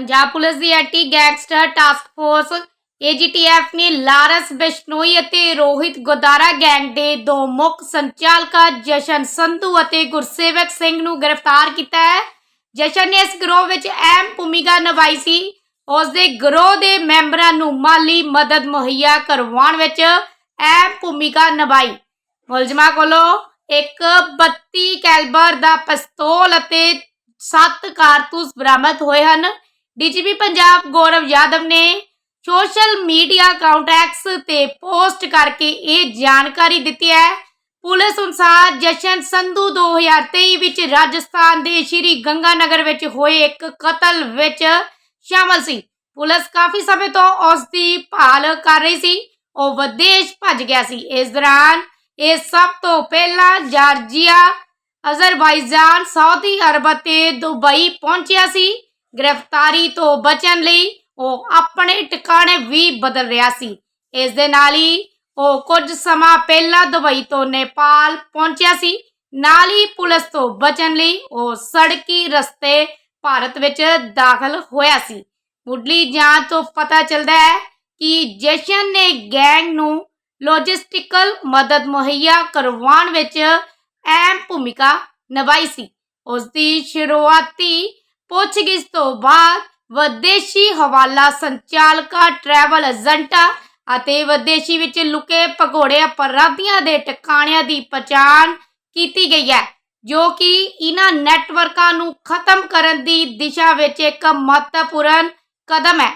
Punjab police ਦੀ anti gangster task force AGTF ਨੇ Lawrence Bishnoi ਅਤੇ Rohit Godara gang ਦੇ ਦੋ ਮੁੱਖ ਸੰਚਾਲਕਾਂ ਜਸ਼ਨ ਸੰਧੂ ਅਤੇ ਗੁਰਸੇਵਕ ਸਿੰਘ ਨੂੰ ਗ੍ਰਿਫਤਾਰ ਕੀਤਾ ਹੈ। ਜਸ਼ਨ ਨੇ ਇਸ ਗਰੋਹ ਵਿੱਚ ਅਹਿਮ ਭੂਮਿਕਾ ਨਿਭਾਈ ਸੀ। ਉਸ ਦੇ ਗਰੋਹ ਦੇ ਮੈਂਬਰਾਂ ਨੂੰ ਮਾਲੀ ਮਦਦ ਮੁਹੱਈਆ ਕਰਵਾਉਣ ਵਿੱਚ ਅਹਿਮ ਭੂਮਿਕਾ ਨਿਭਾਈ। ਮੁਲਜ਼ਮਾਂ ਕੋਲੋਂ ਇੱਕ 32 ਕੈਲਬਰ ਦਾ ਪਿਸਤੌਲ ਅਤੇ 7 ਕਾਰਤੂਸ ਬਰਾਮਦ ਹੋਏ ਹਨ। ਡੀਜੀਪੀ ਪੰਜਾਬ ਗੌਰਵ ਯਾਦਵ ਨੇ ਸੋਸ਼ਲ ਮੀਡੀਆ ਅਕਾਊਂਟ ਐਕਸ ਤੇ ਪੋਸਟ ਕਰਕੇ ਇਹ ਜਾਣਕਾਰੀ ਦਿੱਤੀ ਹੈ। ਪੁਲਿਸ ਅਨੁਸਾਰ ਜਸ਼ਨ ਸੰਧੂ 2023 ਵਿੱਚ ਰਾਜਸਥਾਨ ਦੇ ਸ਼੍ਰੀ ਗੰਗਾਨਗਰ ਵਿੱਚ ਹੋਏ ਇੱਕ ਕਤਲ ਵਿੱਚ ਸ਼ਾਮਲ ਸੀ। ਪੁਲਿਸ ਕਾਫੀ ਸਮੇਂ ਤੋਂ ਉਸ ਦੀ ਭਾਲ ਕਰ ਰਹੀ ਸੀ। ਉਹ ਵਿਦੇਸ਼ ਭੱਜ ਗਿਆ ਸੀ। ਇਸ ਦੌਰਾਨ ਇਹ ਸਭ ਤੋਂ ਪਹਿਲਾਂ ਜਾਰਜੀਆ, ਅਜ਼ਰਬਾਈਜਾਨ, ਸਾਊਦੀ ਅਰਬ ਤੇ ਦੁਬਈ ਪਹੁੰਚਿਆ ਸੀ। ਗ੍ਰਿਫਤਾਰੀ ਤੋਂ ਬਚਣ ਲਈ ਉਹ ਆਪਣੇ ਟਿਕਾਣੇ ਵੀ ਬਦਲ ਰਿਹਾ ਸੀ। ਇਸ ਦੇ ਨਾਲ ਹੀ ਉਹ ਕੁਝ ਸਮਾਂ ਪਹਿਲਾਂ ਦੁਬਈ ਤੋਂ ਨੇਪਾਲ ਪਹੁੰਚਿਆ ਸੀ। ਨਾਲ ਹੀ ਪੁਲਿਸ ਤੋਂ ਬਚਣ ਲਈ ਉਹ ਸੜਕੀ ਰਸਤੇ ਭਾਰਤ ਵਿੱਚ ਦਾਖਲ ਹੋਇਆ ਸੀ। ਮੁੱਢਲੀ ਜਾਂਚ ਤੋਂ ਪਤਾ ਚੱਲਦਾ ਹੈ ਕਿ ਜਸ਼ਨ ਨੇ ਗੈਂਗ ਨੂੰ ਲੌਜਿਸਟਿਕਲ ਮਦਦ ਮੁਹੱਈਆ ਕਰਵਾਉਣ ਵਿੱਚ ਅਹਿਮ ਭੂਮਿਕਾ ਨਿਭਾਈ ਸੀ। ਉਸ ਦੀ ਸ਼ੁਰੂਆਤੀ ਪੁੱਛਗਿੱਛ ਤੋਂ ਬਾਅਦ ਵਿਦੇਸ਼ੀ ਹਵਾਲਾ ਸੰਚਾਲਕਾਂ ਟਰੈਵਲ ਏਜੰਟਾਂ ਅਤੇ ਵਿਦੇਸ਼ੀ ਵਿੱਚ ਲੁਕੇ ਭਗੌੜੇ ਅਪਰਾਧੀਆਂ ਦੇ ਟਿਕਾਣਿਆਂ ਦੀ ਪਛਾਣ ਕੀਤੀ ਗਈ ਹੈ, ਜੋ ਕਿ ਇਹਨਾਂ ਨੈਟਵਰਕਾਂ ਨੂੰ ਖਤਮ ਕਰਨ ਦੀ ਦਿਸ਼ਾ ਵਿੱਚ ਇੱਕ ਮਹੱਤਵਪੂਰਨ ਕਦਮ ਹੈ।